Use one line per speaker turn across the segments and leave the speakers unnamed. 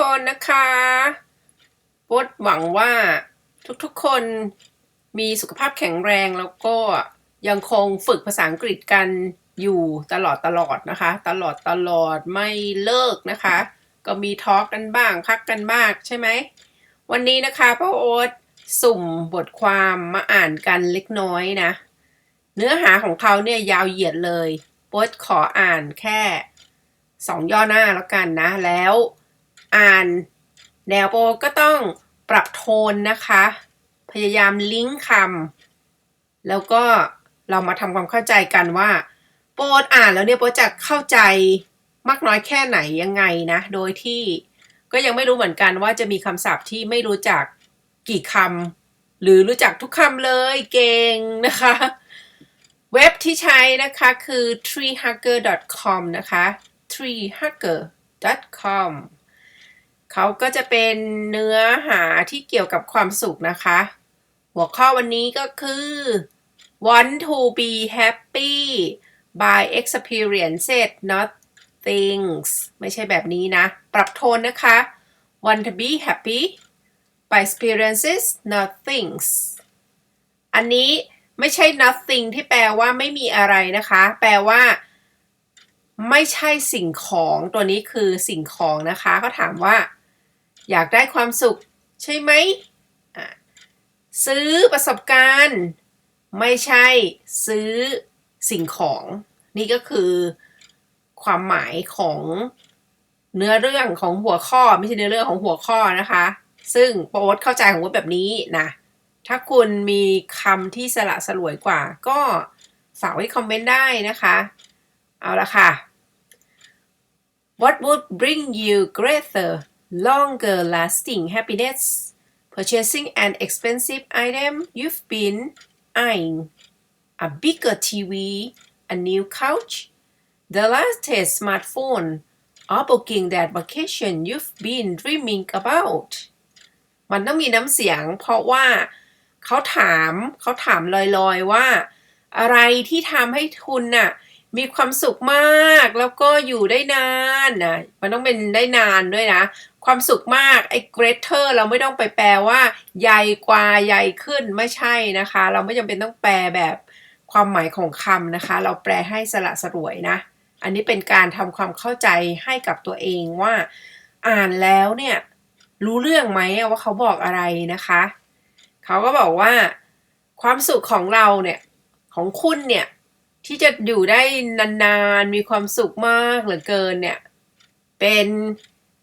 คนนะคะโบทหวังว่าทุกๆคนมีสุขภาพแข็งแรงแล้วก็ยังคงฝึกภาษาอังกฤษกันอยู่ตลอดตลอดนะคะ ตลอดตลอดไม่เลิกนะคะ ก็มีทอล์กกันบ้างพักกันบ้างใช่ไหม วันนี้นะคะพ่อโอ๊ตสุ่มบทความมาอ่านกันเล็กน้อยนะ เนื้อหาของเขาเนี่ยยาวเหยียดเลยโอ๊ตขออ่านแค่สองย่อหน้าแล้วกันนะ แล้ว อ่านแนวโปก็ต้องปรับโทนนะคะ พยายามลิงก์คำแล้วก็เรามาทำความเข้าใจกันว่า โปรดอ่านแล้วเนี่ยโปรจะเข้าใจมากน้อยแค่ไหนยังไงนะ โดยที่ก็ยังไม่รู้เหมือนกันว่าจะมีคำศัพท์ที่ไม่รู้จักกี่คำหรือรู้จักทุกคำเลยเก่งนะคะ เว็บที่ใช้นะคะคือ treehugger.com นะคะ treehugger.com เขาก็จะเป็นเนื้อหาที่เกี่ยวกับความสุขนะคะ หัวข้อวันนี้ก็คือ want to be happy by experiences not things ไม่ใช่แบบนี้นะ ปรับโทนนะคะ want to be happy by experiences not things อันนี้ไม่ใช่ nothing ที่แปลว่าไม่มีอะไรนะคะ แปลว่า ไม่ใช่สิ่งของตัวนี้คือสิ่งของนะคะเขาถามว่า อยากได้ความสุขใช่ไหม ซื้อประสบการณ์ ไม่ใช่ซื้อสิ่งของ นี่ก็คือความหมายของเนื้อเรื่องของหัวข้อไม่ใช่เนื้อเรื่องของหัวข้อนะคะ ซึ่งโป๊ตเข้าใจของว่าแบบนี้นะ ถ้าคุณมีคำที่สละสลวยกว่า ก็ฝากไว้คอมเมนต์ได้นะคะ เอาละค่ะ What would bring you greater longer lasting happiness purchasing an expensive item you've been eyeing a bigger TV a new couch the latest smartphone or booking that vacation you've been dreaming about มันต้องมีน้ำเสียงเพราะว่าเขาถามเขาถามลอยๆว่า อะไรที่ทำให้คุณน่ะ มีความสุขมากแล้วก็อยู่ได้นานนะมันต้องเป็นได้นานด้วยนะ ความสุขมากไอ้ greater เราไม่ต้องไปแปลว่า ใหญ่กว่าใหญ่ขึ้นไม่ใช่นะคะ เราไม่จำเป็นต้องแปลแบบความหมายของคำนะคะ เราแปลให้สละสลวยนะ อันนี้เป็นการทำความเข้าใจให้กับตัวเองว่า อ่านแล้วเนี่ย รู้เรื่องไหมว่าเขาบอกอะไรนะคะเขาก็บอกว่า ความสุขของเราเนี่ยของคุณเนี่ย ที่จะอยู่ได้นานๆ มีความสุขมากเหลือเกินเนี่ย เป็น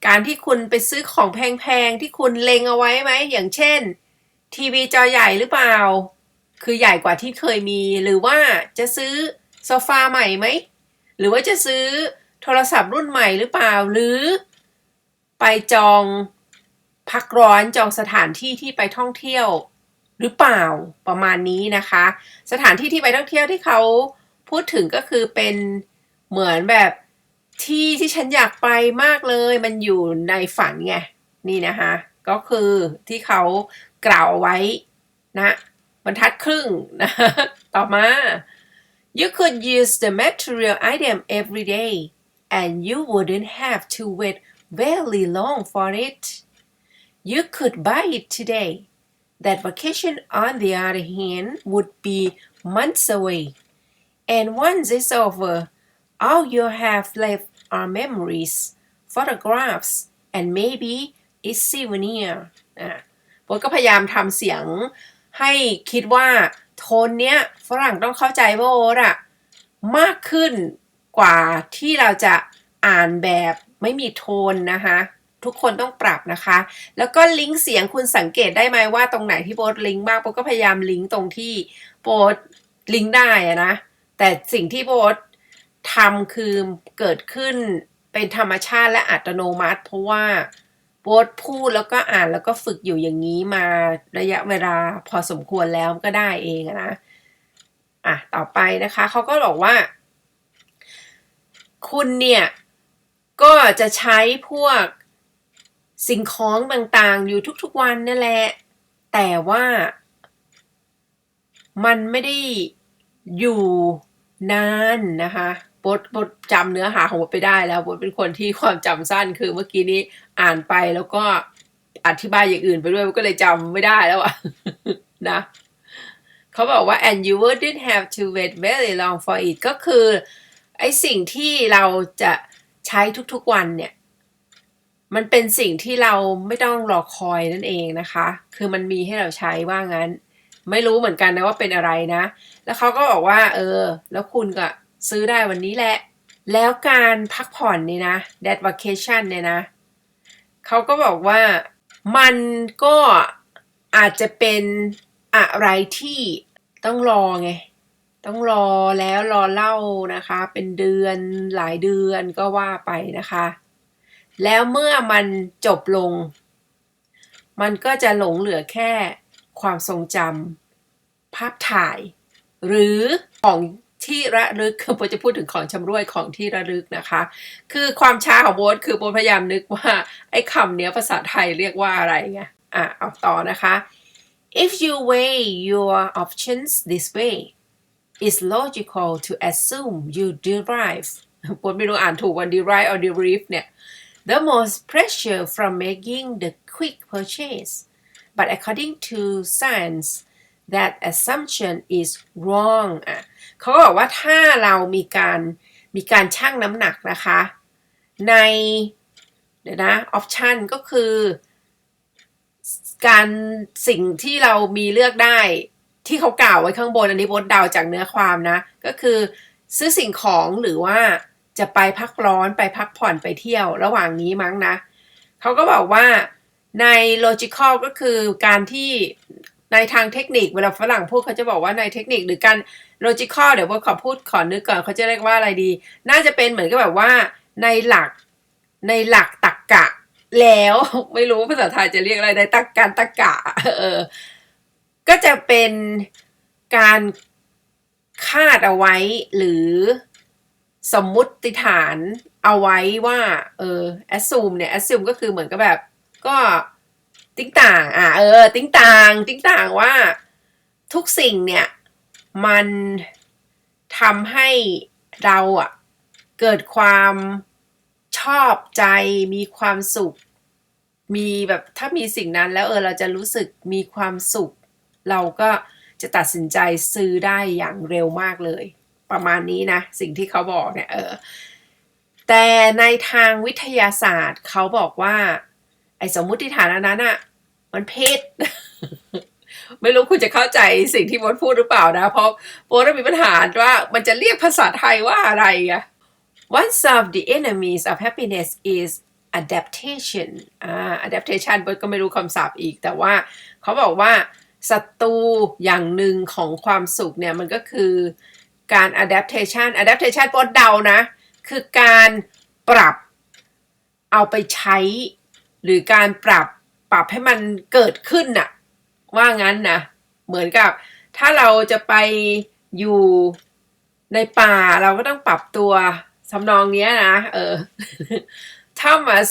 การที่คุณไปซื้อของแพงๆ ที่คุณเล็งเอาไว้ไหม อย่างเช่น ทีวีจอใหญ่หรือเปล่า คือใหญ่กว่าที่เคยมี หรือว่าจะซื้อโซฟาใหม่ไหม หรือว่าจะซื้อโทรศัพท์รุ่นใหม่หรือเปล่า หรือ ไปจองพักร้อนจองสถานที่ที่ไปท่องเที่ยวหรือเปล่าประมาณนี้นะคะ สถานที่ที่ไปท่องเที่ยวที่เขา พูดถึงก็คือเป็นเหมือนแบบที่ที่ฉันอยากไปมากเลย มันอยู่ในฝันไงนี่นะคะก็คือที่เขากล่าวไว้นะบรรทัดครึ่งนะต่อมา you could use the material item every day and you wouldn't have to wait very long for it you could buy it today that vacation on the other hand would be months away and once it's over all you have left are memories photographs and maybe a souvenir อะโบทก็พยายามทำเสียงให้คิดว่าโทนเนี้ยฝรั่งต้องเข้าใจว่าโอ๊ตอะมากขึ้นกว่าที่เราจะอ่านแบบไม่มีโทนนะคะ ทุกคนต้องปรับนะคะ แล้วก็ลิงก์เสียงคุณสังเกตได้ไหมว่าตรงไหนที่โบทลิงก์บ้างโบทก็พยายามลิงก์ตรงที่โบทลิงก์ได้อะนะ แต่สิ่งที่โบททำคือเกิดขึ้นเป็นธรรมชาติและอัตโนมัติ เพราะว่าโบทพูดแล้วก็อ่านแล้วก็ฝึกอยู่อย่างนี้มาระยะเวลาพอสมควรแล้วก็ได้เองนะอะต่อไปนะคะเขาก็บอกว่า คุณเนี่ย ก็จะใช้พวกสิ่งของต่างๆ อยู่ทุกๆวันนั่นแหละ แต่ว่า มันไม่ได้อยู่ นานนะคะบบทบทจำเนื้อหาของบทไปได้แล้วบทเป็นคนที่ความจำสั้นคือเมื่อกี้นี้อ่านไปแล้วก็อธิบายอย่างอื่นไปด้วยก็เลยจำไม่ได้แล้วอะนะเขาบอกว่า and you wouldn't have to wait very long for it ก็คือ ไอสิ่งที่เราจะใช้ทุกๆวันเนี่ย มันเป็นสิ่งที่เราไม่ต้องรอคอยนั่นเองนะคะ คือมันมีให้เราใช้ว่างั้น ไม่รู้เหมือนกันนะว่าเป็นอะไรนะ แล้วเขาก็บอกว่า เออ แล้วคุณก็ซื้อได้วันนี้แหละ แล้วการพักผ่อนนี่นะ that vacation เนี่ยนะ เขาก็บอกว่ามันก็อาจจะเป็นอะไรที่ต้องรอไง ต้องรอแล้วรอเล่านะคะ เป็นเดือนหลายเดือนก็ว่าไปนะคะ แล้วเมื่อมันจบลง มันก็จะหลงเหลือแค่ ความทรงจำภาพถ่าย หรือของที่ระลึกคือโบจะพูดถึงของชำร่วยของที่ระลึกนะคะ คือความช้าของโบทคือโบพยายามนึกว่า ไอ้คำเนี้ยภาษาไทยเรียกว่าอะไรไงอะเอาต่อนะคะ if you weigh your options this way it's logical to assume you derive โบไม่รู้อ่านถูกวัน derive or derive เนี่ย the most pressure from making the quick purchase but according to science that assumption is wrong อะเขาบอกว่าถ้าเรามีการมีการชั่งน้ำหนักนะคะ ในเดี๋ยวนะ option ก็คือ การสิ่งที่เรามีเลือกได้ที่เขากล่าวไว้ข้างบนอันนี้บดเดาจากเนื้อความนะ ก็คือซื้อสิ่งของหรือว่าจะไปพักร้อนไปพักผ่อนไปเที่ยวระหว่างนี้มั้งนะ เขาก็บอกว่า ใน logical ก็คือการที่ในทางเทคนิคเวลาฝรั่งพูดเขาจะบอกว่าในเทคนิคหรือการ logical เดี๋ยวว่าขอพูดขอนึกก่อนเขาจะเรียกว่าอะไรดี น่าจะเป็นเหมือนกับแบบว่าในหลักในหลักตรกกะ แล้วไม่รู้ภาษาไทยจะเรียกอะไรในตรกการตรรกะเออก็จะเป็นการคาดเอาไว้หรือสมมุติฐานเอาไว้ว่าเออ assume เนี่ย assume ก็คือเหมือนกับแบบ ก็ติ้งต่าง อะเออ ติ้งต่าง ติ้งต่างว่าทุกสิ่งเนี่ย มันทำให้เราอะ เกิดความชอบใจมีความสุข มีแบบถ้ามีสิ่งนั้นแล้วเออเราจะรู้สึกมีความสุข เราก็จะตัดสินใจซื้อได้อย่างเร็วมากเลย ประมาณนี้นะ สิ่งที่เขาบอกเนี่ยเออแต่ในทางวิทยาศาสตร์เขาบอกว่า ไอ้สมมุติฐานอันนั้นอะมันเพศไม่รู้คุณจะเข้าใจสิ่งที่โบทพูดหรือเปล่านะ เพราะโบทมีปัญหาว่ามันจะเรียกภาษาไทยว่าอะไรอะ One of the enemies of happiness is adaptation อ่า adaptation โบทก็ไม่รู้คำศัพท์อีก แต่ว่าเขาบอกว่าศัตรูอย่างหนึ่งของความสุขเนี่ย มันก็คือการ adaptation adaptation โบทเดานะ คือการปรับเอาไปใช้ หรือการปรับปรับให้มันเกิดขึ้นน่ะ ว่างั้นนะเหมือนกับ ถ้าเราจะไปอยู่ในป่าเราก็ต้องปรับตัวสำนองเนี้ยนะ เออ Thomas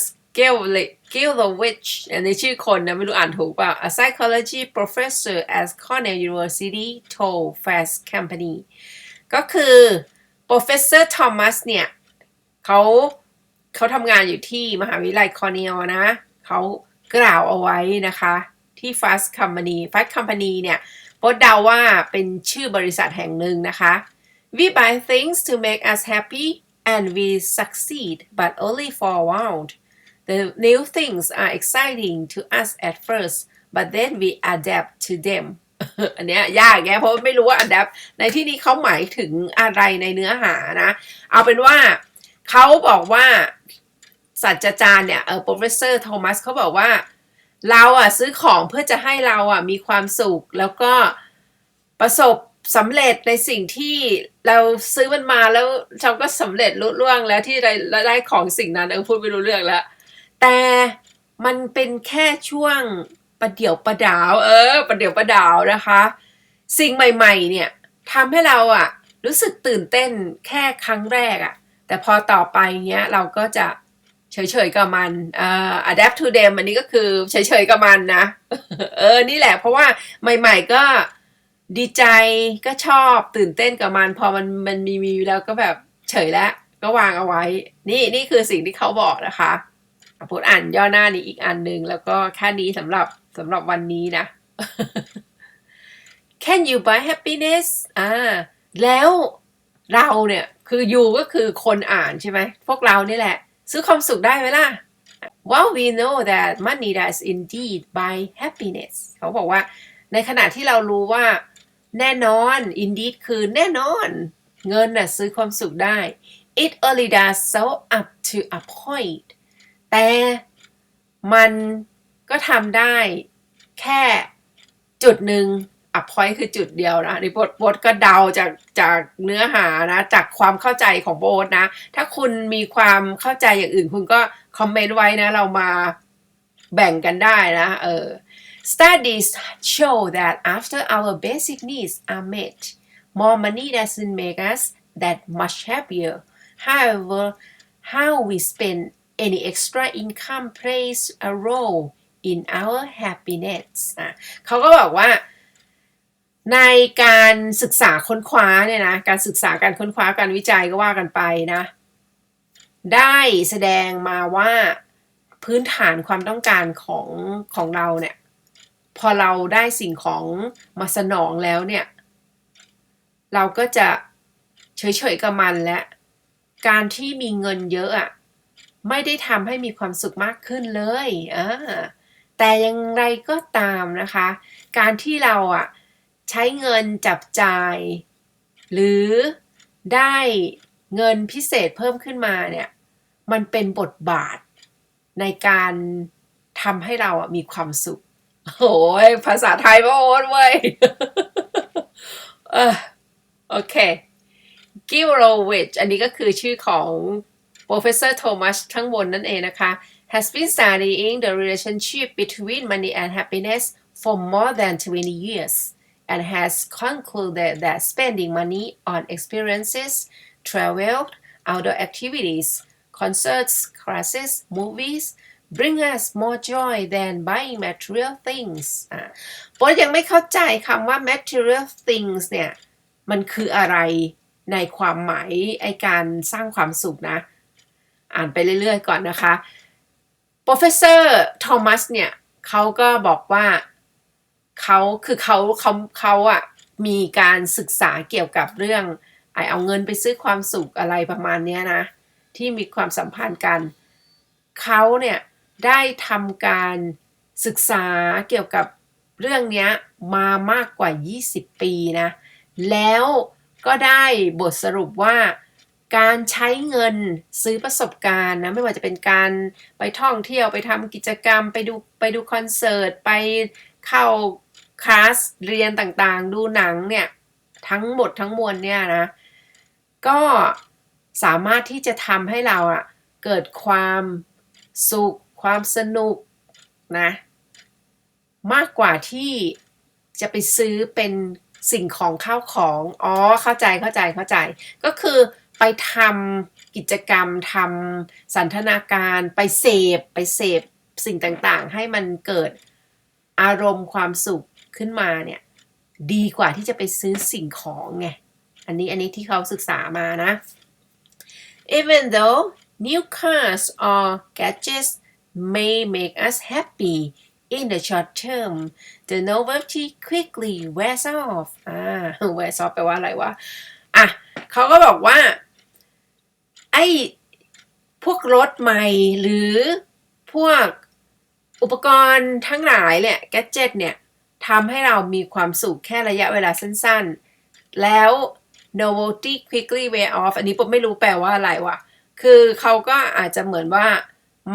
Gilowich อันนี้ชื่อคนนะ ไม่รู้อ่านถูกเปล่า a psychology professor at Cornell University told Fast Company ก็คือ professor Thomas เนี่ยเขาเขาทำงานอยู่ที่มหาวิทยาลัยคอร์เนลนะ เขากล่าวเอาไว้นะคะที่ Fast Company Fast Company เนี่ยโพสเดาว่าเป็นชื่อบริษัทแห่งหนึ่งนะคะ We buy things to make us happy and we succeed but only for a while The new things are exciting to us at first but then we adapt to them อันเนี้ยยากแกเพราะไม่รู้ว่า adapt ในที่นี้เขาหมายถึงอะไรในเนื้อหานะ เอาเป็นว่าเขาบอกว่า ศาสตราจารย์เนี่ยเออ professor Thomas เขาบอกว่า เราอะซื้อของเพื่อจะให้เราอะมีความสุขแล้วก็ประสบสำเร็จในสิ่งที่เราซื้อมันมาแล้วเราก็สำเร็จลุล่วงแล้วที่เราได้ของสิ่งนั้นเออพูดไม่รู้เรื่องแล้ว แต่มันเป็นแค่ช่วงประเดี๋ยวประดาว เออ ประเดี๋ยวประดาวนะคะ สิ่งใหม่ ๆ เนี่ยทำให้เราอะ รู้สึกตื่นเต้นแค่ครั้งแรกอะ แต่พอต่อไปเนี้ยเราก็จะ เฉยๆกับมันอ่า adapt to them อันนี้ก็คือเฉยๆกับมันนะ เออ นี่แหละ เพราะว่าใหม่ ๆ ก็ดีใจก็ชอบตื่นเต้นกับมัน พอมันมันมีมีแล้วก็แบบเฉยแล้วก็วางเอาไว้ นี่นี่คือสิ่งที่เขาบอกนะคะพูดอ่านย่อหน้านี้อีกอันหนึ่งแล้วก็แค่นี้สำหรับสำหรับวันนี้นะ Can you buy happiness อ่า แล้วเราเนี่ย คือ you ก็คือคนอ่านใช่ไหม พวกเรานี่แหละ ซื้อความสุขได้ไหมล่ะ Well we know that money does indeed buy happiness เขาบอกว่าในขณะที่เรารู้ว่าแน่นอน indeed คือแน่นอน เงินน่ะซื้อความสุขได้ it only does so up to a point แต่มันก็ทำได้แค่จุดหนึ่ง a point คือจุดเดียวนะนี่โบทโบทก็เดาจากจากเนื้อหานะจากความเข้าใจของโบทนะ ถ้าคุณมีความเข้าใจอย่างอื่น คุณก็คอมเมนต์ไว้นะเรามาแบ่งกันได้นะเออ Studies show that after our basic needs are met, more money doesn't make us that much happier. However, how we spend any extra income plays a role in our happiness อะเขาก็บอกว่า ในการศึกษาค้นคว้าเนี่ยนะการศึกษาการค้นคว้าการวิจัยก็ว่ากันไปนะ ได้แสดงมาว่าพื้นฐานความต้องการของของเราเนี่ย พอเราได้สิ่งของมาสนองแล้วเนี่ย เราก็จะเฉยๆกับมันและ การที่มีเงินเยอะอะไม่ได้ทำให้มีความสุขมากขึ้นเลยอ่าแต่อยังไรก็ตามนะคะ การที่เราอะ ใช้เงินจับจ่าย หรือได้เงินพิเศษเพิ่มขึ้นมาเนี่ยมันเป็นบทบาทในการทำให้เราอะมีความสุขโอ้ยภาษาไทยพ่อโอ๊ตเว้ยโอเคกิลโรวิชอันนี้ก็คือชื่อของ Professor Thomas ข้งบนนั่นเองนะคะ has been studying the relationship between money and happiness for more than 20 years and has concluded that spending money on experiences, travel, outdoor activities, concerts, classes, movies bring us more joy than buying material things อะโป๊ยังไม่เข้าใจคำว่า material things เนี่ย มันคืออะไรในความหมายไอการสร้างความสุขนะ อ่านไปเรื่อยๆก่อนนะคะ professor Thomas เนี่ยเขาก็บอกว่า เขาคือเขาเขาเขาอะมีการศึกษาเกี่ยวกับเรื่องไอเอาเงินไปซื้อความสุขอะไรประมาณเนี้ยนะ ที่มีความสัมพันธ์กันเขาเนี่ยได้ทำการศึกษาเกี่ยวกับเรื่องนี้มามากกว่า 20 ปีนะ แล้วก็ได้บทสรุปว่าการใช้เงินซื้อประสบการณ์นะไม่ว่าจะเป็นการไปท่องเที่ยวไปทำกิจกรรม ไปดูไปดูคอนเสิร์ต ไปเข้า คลาสเรียนต่างๆ ดูหนังเนี่ยทั้งหมดทั้งมวลเนี่ยนะก็สามารถที่จะทำให้เราอะเกิดความสุข ความสนุกนะมากกว่าที่จะไปซื้อเป็นสิ่งของข้าวของ อ๋อ เข้าใจ เข้าใจ เข้าใจ ก็คือไปทำกิจกรรมทำสันทนาการ ไปเสพ ไปเสพสิ่งต่างๆ ให้มันเกิดอารมณ์ความสุข ขึ้นมาเนี่ยดีกว่าที่จะไปซื้อสิ่งของไง อันนี้อันนี้ที่เขาศึกษามานะ even though new cars or gadgets may make us happy in the short term the novelty quickly wears off อ่า wears off แปลว่าอะไรวะ อะเขาก็บอกว่า ไอ้พวกรถใหม่หรือพวกอุปกรณ์ทั้งหลายเนี่ยแกจ g ตเนี่ย ทำให้เรามีความสุขแค่ระยะเวลาสั้นๆ แล้ว novelty quickly wear off อันนี้ผมไม่รู้แปลว่าอะไรวะ คือเขาก็อาจจะเหมือนว่า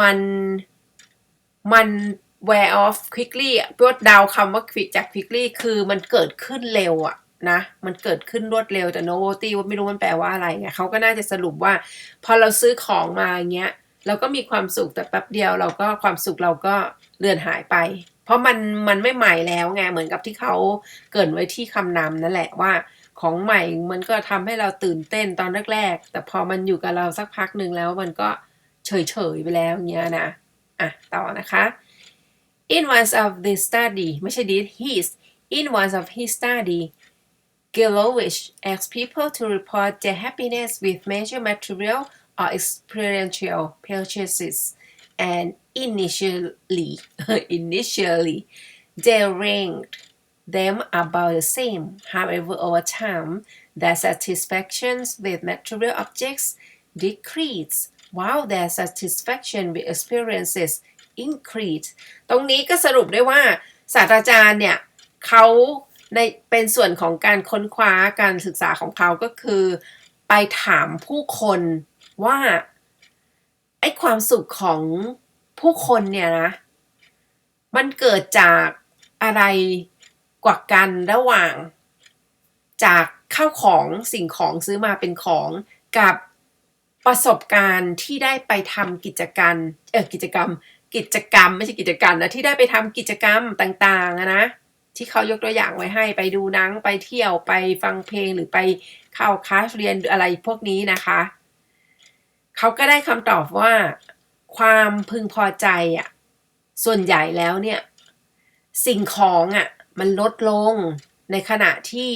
มันมัน wear off quickly อะพวกดาวคำว่า quick จาก quickly คือมันเกิดขึ้นเร็วอะนะ มันเกิดขึ้นรวดเร็วแต่ novelty ว่าไม่รู้มันแปลว่าอะไรไงเขาก็น่าจะสรุปว่า พอเราซื้อของมาอย่างเงี้ยเราก็มีความสุขแต่แป๊บเดียวเราก็ความสุขเราก็เลือนหายไป เพราะมันมันไม่ใหม่แล้วไงเหมือนกับที่เขาเกินไว้ที่คำนำนั่นแหละว่าของใหม่มันก็ทำให้เราตื่นเต้นตอนแรกๆ แต่พอมันอยู่กับเราสักพักหนึ่งแล้วมันก็เฉยๆไปแล้วเงี้ยนะอะต่อนะคะ in one of the study ไม่ใช่ did his in one of his study Gilovich asks people to report their happiness with major material or experiential purchases and initially initially they ranked them about the same. However, over time, their satisfactions with material objects decrease while their satisfaction with experiences increased ตรงนี้ก็สรุปได้ว่าศาสตราจารย์เนี่ยเขาในเป็นส่วนของการค้นคว้าการศึกษาของเขาก็คือ ไปถามผู้คนว่าไอ้ความสุขของ ผู้คนเนี่ยนะ มันเกิดจากอะไรกว่ากันระหว่าง จากข้าวของสิ่งของซื้อมาเป็นของกับประสบการณ์ที่ได้ไปทำกิจกรรมเออกิจกรรม กิจกรรมไม่ใช่กิจกรรมนะที่ได้ไปทำกิจกรรมต่างๆนะที่เขายกตัวอย่างไว้ให้ไปดูหนังไปเที่ยวไปฟังเพลงหรือไปเข้าคลาสเรียนอะไรพวกนี้นะคะ เขาก็ได้คำตอบว่า ความพึงพอใจอะส่วนใหญ่แล้วเนี่ยสิ่งของอะมันลดลงในขณะที่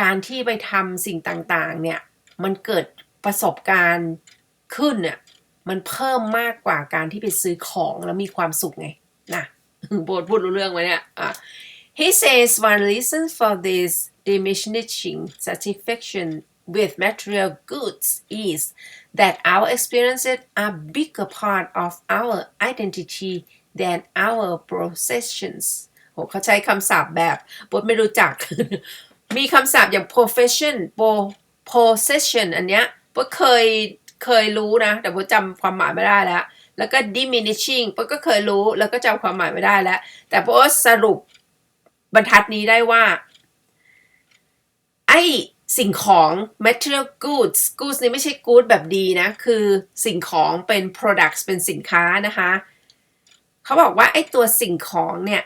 การที่ไปทำสิ่งต่างๆ เนี่ยมันเกิดประสบการณ์ขึ้นเนี่ยมันเพิ่มมากกว่าการที่ไปซื้อของแล้วมีความสุขไงนะโบทพูดรู้เรื่องไหมเนี่ยอะ He says one reason for this diminishing satisfaction with material goods is that our experiences are bigger part of our identity than our possessions โหเขาใช้คำศัพท์แบบบทไม่รู้จัก มีคำศัพท์อย่าง profession po- possession อันเนี้ยบทเคยเคยรู้นะ แต่บทจำความหมายไม่ได้แล้ว แล้วก็ diminishing บทก็เคยรู้แล้วก็จำความหมายไม่ได้แล้ว แต่บทสรุปบรรทัดนี้ได้ว่า ไอ สิ่งของ material goods goods นี่ไม่ใช่ good แบบดีนะ คือสิ่งของเป็น products เป็นสินค้านะคะ เขาบอกว่าไอ้ตัวสิ่งของเนี่ย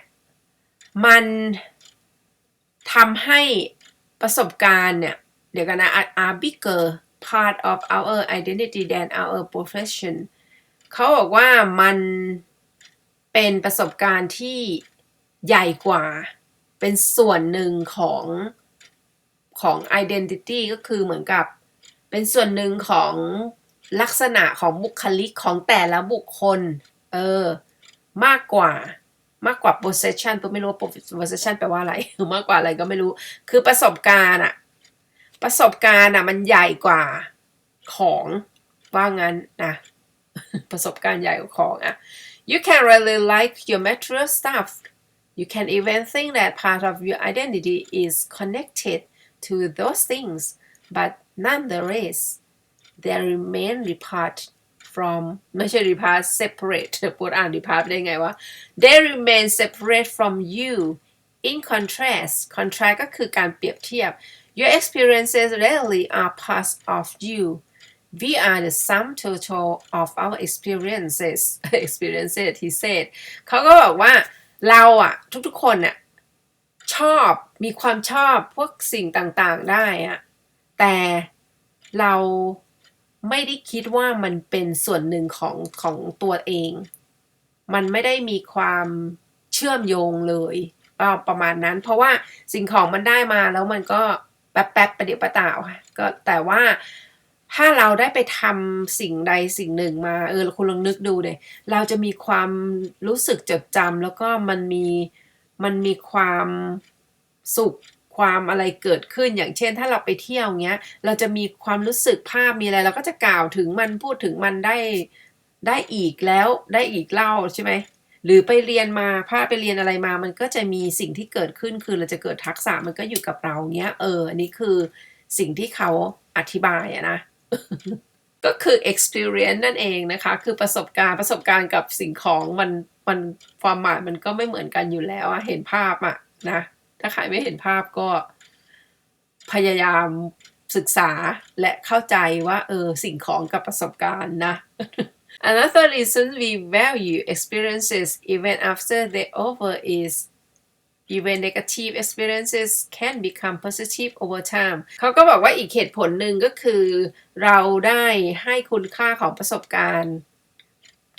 มันทำให้ประสบการณ์เนี่ย เดี๋ยวกันนะ are are bigger part of our identity than our profession เขาบอกว่ามันเป็นประสบการณ์ที่ใหญ่กว่า เป็นส่วนหนึ่งของ ของ identity ก็คือเหมือนกับเป็นส่วนหนึ่งของลักษณะของบุคลิกของแต่ละบุคคล เออ มากกว่ามากกว่า possession ตัวไม่รู้ว่า possession แปลว่าอะไร มากกว่าอะไรก็ไม่รู้ คือประสบการณ์อะประสบการณ์อะมันใหญ่กว่าของว่างั้นนะประสบการณ์ใหญ่กว่าของอะ you can really like your material stuff you can even think that part of your identity is connected to those things but nonetheless they remain apart from ไม่ใช่ apart separate พูดอ่าน apart ได้ไงวะ they remain separate from you in contrast contrast ก็คือการเปรียบเทียบ your experiences rarely are parts of you we are the sum total of our experiences experiences he said เขาก็บอกว่าเราอะทุกๆคนอะ ชอบมีความชอบพวกสิ่งต่างๆได้อะแต่เราไม่ได้คิดว่ามันเป็นส่วนหนึ่งของของตัวเอง มันไม่ได้มีความเชื่อมโยงเลยประมาณนั้น เพราะว่าสิ่งของมันได้มาแล้วมันก็แป๊บๆประเดี๋ยวประตาวก็แต่ว่าถ้าเราได้ไปทำสิ่งใดสิ่งหนึ่งมาเออคุณลองนึกดูเลยเราจะมีความรู้สึกจดจำแล้วก็มันมี มันมีความสุขความอะไรเกิดขึ้นอย่างเช่น ถ้าเราไปเที่ยวเงี้ย เราจะมีความรู้สึกภาพมีอะไร เราก็จะกล่าวถึงมันพูดถึงมันได้ได้อีกแล้วได้อีกเล่าใช่ไหมหรือไปเรียนมาพาไปเรียนอะไรมา มันก็จะมีสิ่งที่เกิดขึ้นคือเราจะเกิดทักษะมันก็อยู่กับเราเนี้ยเอออันนี้คือสิ่งที่เขาอธิบายอะนะ ก็คือ experience นั่นเองนะคะ คือประสบการณ์ประสบการณ์กับสิ่งของมัน มันความหมายมันก็ไม่เหมือนกันอยู่แล้วอะเห็นภาพอะนะ ถ้าใครไม่เห็นภาพก็ พยายามศึกษาและเข้าใจว่าเออสิ่งของกับประสบการณ์นะ Another reason we value experiences even after they over is even negative experiences can become positive over time เขาก็บอกว่าอีกเหตุผลหนึ่งก็คือ เราได้ให้คุณค่าของประสบการณ์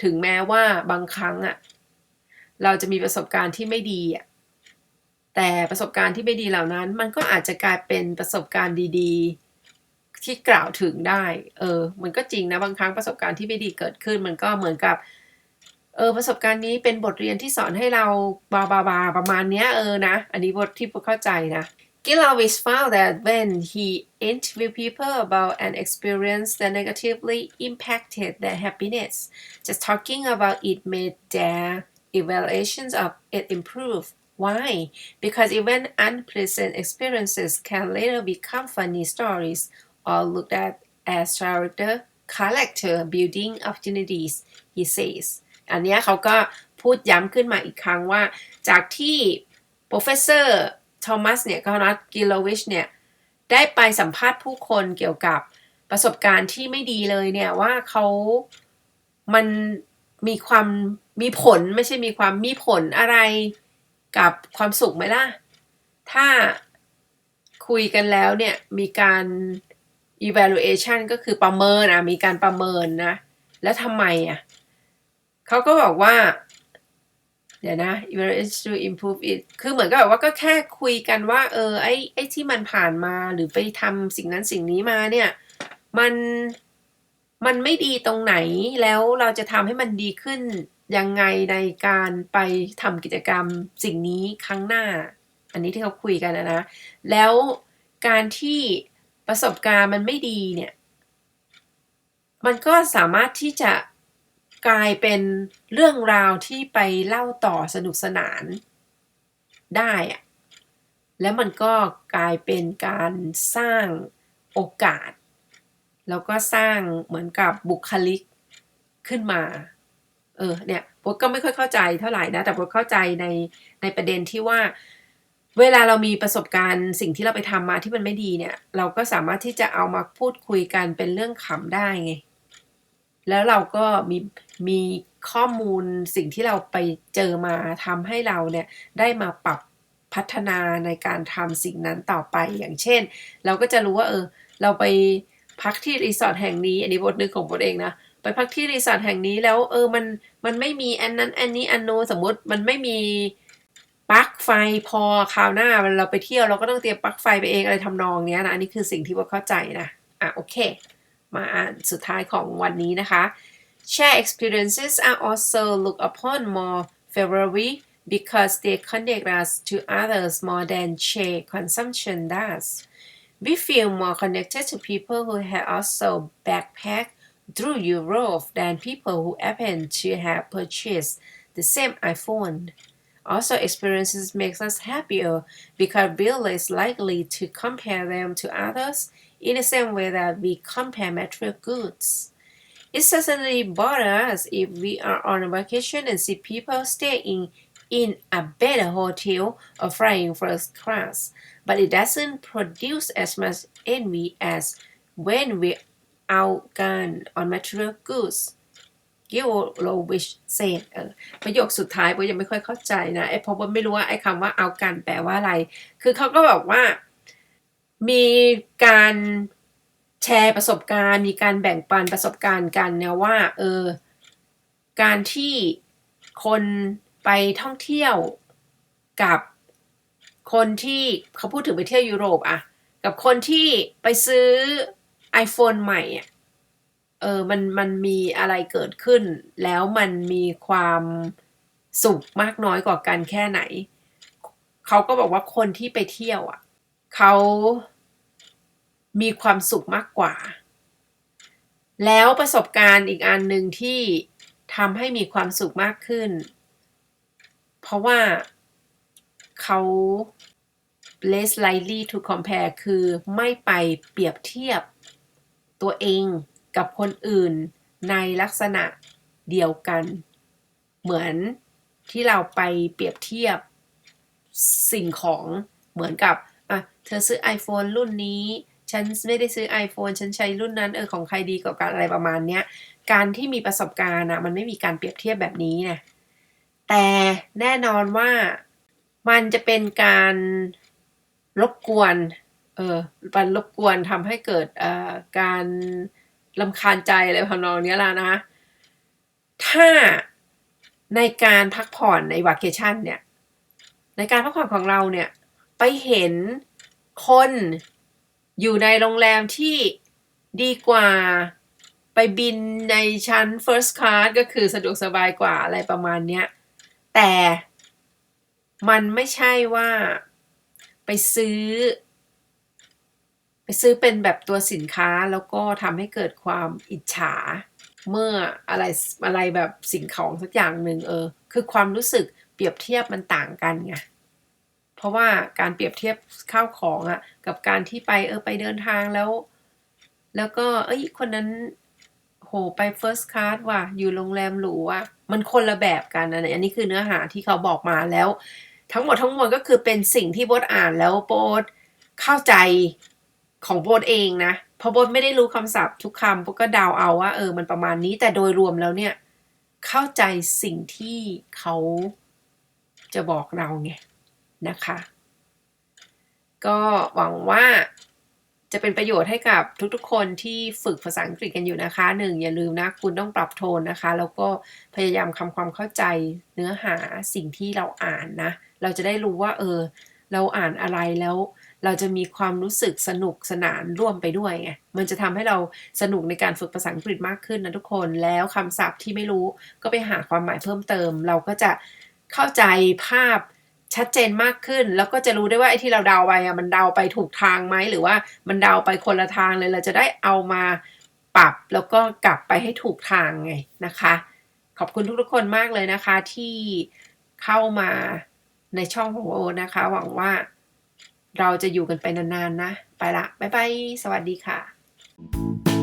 ถึงแม้ว่าบางครั้งอะ เราจะมีประสบการณ์ที่ไม่ดีอะแต่ประสบการณ์ที่ไม่ดีเหล่านั้น มันก็อาจจะกลายเป็นประสบการณ์ดี ๆ ที่กล่าวถึงได้ เออ มันก็จริงนะบางครั้งประสบการณ์ที่ไม่ดีเกิดขึ้น มันก็เหมือนกับเออประสบการณ์นี้เป็นบทเรียนที่สอนให้เราบาบาบาประมาณเนี้ยเออนะอันนี้บทที่ผมเข้าใจนะ Gil always found that when he interviewed people about an experience that negatively impacted their happiness, just talking about it made their evaluations of it improve. Why? Because even unpleasant experiences can later become funny stories or looked at as character character building opportunities, he says. อันนี้เขาก็พูดย้ำขึ้นมาอีกครั้งว่า จากที่ professor ทอมัสเนี่ยก็นัดกิโลวิชเนี่ย ได้ไปสัมภาษณ์ผู้คนเกี่ยวกับประสบการณ์ที่ไม่ดีเลยเนี่ย ว่าเขามัน มีความมีผลไม่ใช่มีความมีผลอะไรกับความสุขไหมล่ะ ถ้าคุยกันแล้วเนี่ยมีการ evaluation ก็คือประเมินอะมีการประเมินนะ แล้วทำไมอะเขาก็บอกว่า เดี๋ยวนะ evaluation to improve it คือเหมือนกับแบบว่าก็แค่คุยกันว่า เออไอ้ไอ้ที่มันผ่านมาหรือไปทำสิ่งนั้นสิ่งนี้มาเนี่ย มัน มันไม่ดีตรงไหน แล้วเราจะทำให้มันดีขึ้นยังไงในการไปทำกิจกรรมสิ่งนี้ครั้งหน้า อันนี้ที่เขาคุยกันนะนะ แล้วการที่ประสบการณ์มันไม่ดีเนี่ย มันก็สามารถที่จะกลายเป็นเรื่องราวที่ไปเล่าต่อสนุกสนานได้อะแล้วมันก็กลายเป็นการสร้างโอกาส แล้วก็สร้างเหมือนกับบุคลิกขึ้นมา เออ เนี่ยโบก็ไม่ค่อยเข้าใจเท่าไหร่นะ แต่โบเข้าใจในในประเด็นที่ว่า เวลาเรามีประสบการณ์สิ่งที่เราไปทำมาที่มันไม่ดีเนี่ย เราก็สามารถที่จะเอามาพูดคุยกันเป็นเรื่องขำได้ไง แล้วเราก็มีมีข้อมูลสิ่งที่เราไปเจอมาทำให้เราเนี่ยได้มาปรับพัฒนาในการทำสิ่งนั้นต่อไปอย่างเช่น เราก็จะรู้ว่า เออ เราไป พักที่รีสอร์ทแห่งนี้ อันนี้บทนึงของบทเองนะไปพักที่รีสอร์ทแห่งนี้แล้วเออมันมันไม่มีอันนั้นอันนี้อันโนสมมติมันไม่มีปลั๊กไฟพอคราวหน้าเราไปเที่ยวเราก็ต้องเตรียมปลั๊กไฟไปเองอะไรทำนองเนี้ยนะอันนี้คือสิ่งที่บทเข้าใจนะอะโอเค มาอ่านสุดท้ายของวันนี้นะคะ Share experiences are also looked upon more favorably because they connect us to others more than share consumption does. We feel more connected to people who have also backpacked through Europe than people who happen to have purchased the same iPhone. Also, experiences makes us happier because we're less likely to compare them to others in the same way that we compare material goods. It certainly bothers us if we are on a vacation and see people staying in a better hotel or flying first class, but it doesn't produce as much envy as when we outgun on material goods. กิโลวิชเซนเออประโยคสุดท้ายผมยังไม่ค่อยเข้าใจนะไอ้เพราะว่าไม่รู้ว่าไอ้คำว่าเอากันแปลว่าอะไร คือเขาก็บอกว่ามีการแชร์ประสบการณ์ มีการแบ่งปันประสบการณ์กันเนี่ยว่าเออการที่คนไปท่องเที่ยวกับ คนที่เขาพูดถึงไปเที่ยวยุโรปอะกับคนที่ไปซื้อ iPhone ใหม่อะเออมันมันมีอะไรเกิดขึ้น แล้วมันมีความสุขมากน้อยกว่ากันแค่ไหน เขาก็บอกว่าคนที่ไปเที่ยวอะเขามีความสุขมากกว่า แล้วประสบการณ์อีกอันหนึ่งที่ทำให้มีความสุขมากขึ้น เพราะว่า เขา less likely to compare คือไม่ไปเปรียบเทียบตัวเองกับคนอื่นในลักษณะเดียวกัน เหมือนที่เราไปเปรียบเทียบสิ่งของเหมือนกับอะเธอซื้อ iPhone รุ่นนี้ ฉันไม่ได้ซื้อ iPhone ฉันใช้รุ่นนั้นเออของใครดีกว่ากันอะไรประมาณเนี้ยการที่มีประสบการณ์อะมันไม่มีการเปรียบเทียบแบบนี้นะแต่แน่นอนว่า มันจะเป็นการรบกวนเออมันรบกวนทำให้เกิดเอ่อการลำคาญใจอะไรทำนองนี้ละนะ ถ้าในการพักผ่อนในวัคเคชั่นเนี่ย ในการพักผ่อนของเราเนี่ยไปเห็นคนอยู่ในโรงแรมที่ดีกว่าไปบินในชั้น first class ก็คือสะดวกสบายกว่าอะไรประมาณเนี้ย แต่ มันไม่ใช่ว่าไปซื้อ ไปซื้อเป็นแบบตัวสินค้าแล้วก็ทำให้เกิดความอิจฉา เมื่ออะไรอะไรแบบสิ่งของสักอย่างหนึ่งเออ คือความรู้สึกเปรียบเทียบมันต่างกันไงเพราะว่าการเปรียบเทียบข้าวของอะกับการที่ไปเออไปเดินทางแล้ว แล้วก็ เอ้ยคนนั้นโหไป first class ว่ะอยู่โรงแรมหรูว่ะมันคนละแบบกันนะอันนี้คือเนื้อหาที่เขาบอกมาแล้ว ทั้งหมดทั้งมวลก็คือเป็นสิ่งที่โบสอ่านแล้วโบสเข้าใจของโบสเองนะเพราะโบสไม่ได้รู้คำศัพท์ทุกคำโบสก็เดาเอาว่าเออมันประมาณนี้แต่โดยรวมแล้วเนี่ย เข้าใจสิ่งที่เขาจะบอกเราไงนะคะ ก็หวังว่า จะเป็นประโยชน์ให้กับทุกๆ คนที่ฝึกภาษาอังกฤษกันอยู่นะคะหนึ่งอย่าลืมนะคุณต้องปรับโทนนะคะ แล้วก็พยายามทำความเข้าใจเนื้อหาสิ่งที่เราอ่านนะ เราจะได้รู้ว่าเออ เราอ่านอะไรแล้วเราจะมีความรู้สึกสนุกสนานร่วมไปด้วยไง มันจะทำให้เราสนุกในการฝึกภาษาอังกฤษมากขึ้นนะทุกคน แล้วคำศัพท์ที่ไม่รู้ก็ไปหาความหมายเพิ่มเติม เราก็จะเข้าใจภาพ ชัดเจนมากขึ้น แล้วก็จะรู้ได้ว่าไอ้ที่เราเดาไปอะมันเดาไปถูกทางไหมหรือว่ามันเดาไปคนละทางเลยเราจะได้เอามาปรับแล้วก็กลับไปให้ถูกทางไงนะคะ ขอบคุณทุกๆคนมากเลยนะคะที่เข้ามาในช่องของโอนะคะ หวังว่าเราจะอยู่กันไปนานๆนะ ไปละ บ๊ายบาย สวัสดีค่ะ